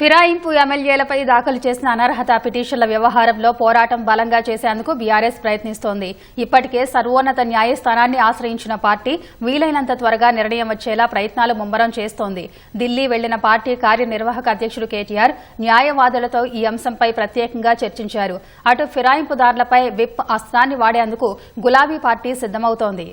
ఫిరాయింపు ఎమ్మెల్యేలపై దాఖలు చేసిన అనర్హత పిటిషన్ల వ్యవహారంలో పోరాటం బలంగా చేసేందుకు బీఆర్ఎస్ ప్రయత్నిస్తోంది. ఇప్పటికే సర్వోన్నత న్యాయస్థానాన్ని ఆశ్రయించిన పార్టీ వీలైనంత త్వరగా నిర్ణయం వచ్చేలా ప్రయత్నాలు ముమ్మరం చేస్తోంది. ఢిల్లీ వెళ్ళిన పార్టీ కార్యనిర్వాహక అధ్యక్షుడు కేటీఆర్ న్యాయవాదులతో ఈ అంశంపై ప్రత్యేకంగా చర్చించారు. అటు ఫిరాయింపుదారులపై విప్ అస్త్రాన్ని వాడేందుకు గులాబీ పార్టీ సిద్దమవుతోంది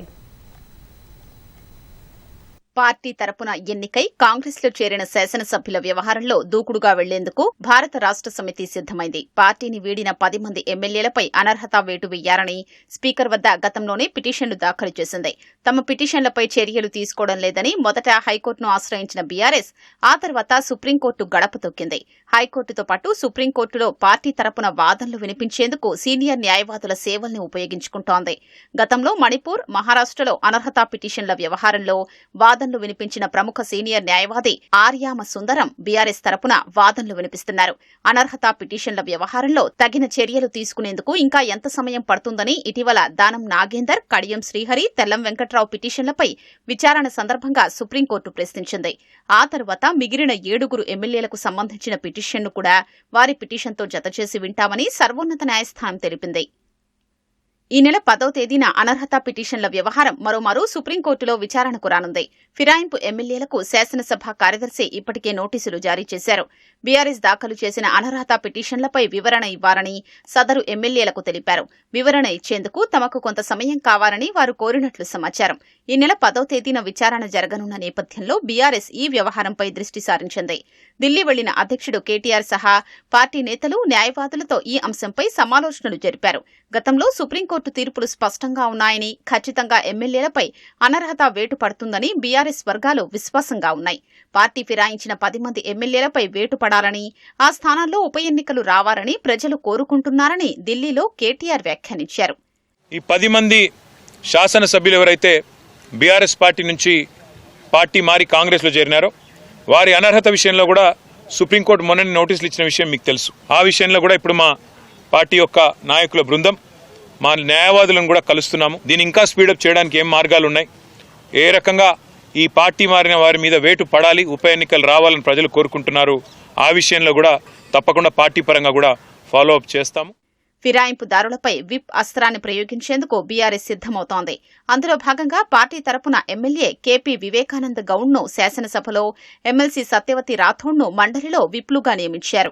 పార్టీ తరపున ఎన్నికై కాంగ్రెస్లో చేరిన శాసనసభ్యుల వ్యవహారంలో దూకుడుగా వెళ్ళేందుకు భారత రాష్ట్ర సమితి సిద్దమైంది పార్టీని వీడిన పది మంది ఎమ్మెల్యేలపై అనర్హత వేటు వేయాలని స్పీకర్ వద్ద గతంలోనే పిటిషన్లు దాఖలు చేసింది. తమ పిటిషన్లపై చర్యలు తీసుకోవడం లేదని మొదట హైకోర్టును ఆశ్రయించిన బీఆర్ఎస్ ఆ తర్వాత సుప్రీంకోర్టు గడప తొక్కింది. హైకోర్టుతో పాటు సుప్రీంకోర్టులో పార్టీ తరపున వాదనలు వినిపించేందుకు సీనియర్ న్యాయవాదుల సేవల్ని ఉపయోగించుకుంటోంది. గతంలో మణిపూర్ మహారాష్టలో అనర్హత పిటిషన్ల వ్యవహారంలో వాదన వాదనలు వినిపించిన ప్రముఖ సీనియర్ న్యాయవాది ఆర్యామ సుందరం బీఆర్ఎస్ తరపున వాదనలు వినిపిస్తున్నారు. అనర్హత పిటిషన్ల వ్యవహారంలో తగిన చర్యలు తీసుకునేందుకు ఇంకా ఎంత సమయం పడుతుందని ఇటీవల దానం నాగేందర్ కడియం శ్రీహరి తెల్లం వెంకట్రావు పిటిషన్లపై విచారణ సందర్భంగా సుప్రీంకోర్టు ప్రశ్నించింది. ఆ తర్వాత మిగిలిన ఏడుగురు ఎమ్మెల్యేలకు సంబంధించిన పిటిషన్ను కూడా వారి పిటిషన్తో జతచేసి వింటామని సర్వోన్నత న్యాయస్థానం తెలిపింది. ఈ నెల పదో తేదీన అనర్హత పిటిషన్ల వ్యవహారం మరోమారు సుప్రీంకోర్టులో విచారణకు రానుంది. ఫిరాయింపు ఎమ్మెల్యేలకు శాసనసభ కార్యదర్శి ఇప్పటికే నోటీసులు జారీ చేశారు. బీఆర్ఎస్ దాఖలు చేసిన అనర్హత పిటిషన్లపై వివరణ ఇవ్వాలని సదరు ఎమ్మెల్యేలకు తెలిపారు. వివరణ ఇచ్చేందుకు తమకు కొంత సమయం కావాలని వారు కోరినట్లు సమాచారం. ఈ నెల పదో తేదీన విచారణ జరగనున్న నేపథ్యంలో బీఆర్ఎస్ ఈ వ్యవహారంపై దృష్టి సారించింది. ఢిల్లీ వెళ్ళిన అధ్యక్షుడు కేటీఆర్ సహా పార్టీ నేతలు న్యాయవాదులతో ఈ అంశంపై సమాలోచనలు జరిపారు. గతంలో సుప్రీంకోర్టు తీర్పులు స్పష్టంగా ఉన్నాయని ఖచ్చితంగా ఎమ్మెల్యేలపై అనర్హత వేటు పడుతుందని బీఆర్ఎస్ వర్గాలు విశ్వాసంగా ఉన్నాయి. పార్టీ ఫిరాయించిన పది మంది ఎమ్మెల్యేలపై వేటు పడాలని ఆ స్థానాల్లో ఉప ఎన్నికలు రావాలని ప్రజలు కోరుకుంటున్నారని ఢిల్లీలో కేటీఆర్ వ్యాఖ్యానించారు. ఈ పది మంది శాసనసభ్యులు ఎవరైతే బీఆర్ఎస్ పార్టీ నుంచి పార్టీ మారి కాంగ్రెస్లో చేరినారో వారి అనర్హత విషయంలో కూడా సుప్రీంకోర్టు మొన్న నోటీసులు ఇచ్చిన విషయం మీకు తెలుసు. ఆ విషయంలో కూడా ఇప్పుడు మా పార్టీ యొక్క నాయకుల బృందం మా న్యాయవాదులను కూడా కలుస్తున్నాము. దీన్ని ఇంకా స్పీడప్ చేయడానికి ఏం మార్గాలు ఉన్నాయి ఏ రకంగా ఈ పార్టీ మారిన వారి మీద వేటు పడాలి ఉప ఎన్నికలు రావాలని ప్రజలు కోరుకుంటున్నారు ఆ విషయంలో కూడా తప్పకుండా పార్టీ పరంగా కూడా ఫాలో అప్ చేస్తాము. ఫిరాయింపుదారులపై విప్ అస్త్రాన్ని ప్రయోగించేందుకు బీఆర్ఎస్ సిద్దమవుతోంది అందులో భాగంగా పార్టీ తరపున ఎమ్మెల్యే కేపీ వివేకానంద గౌడ్ను శాసనసభలో ఎమ్మెల్సీ సత్యవతి రాథోడ్ను మండలిలో విప్లుగా నియమించారు.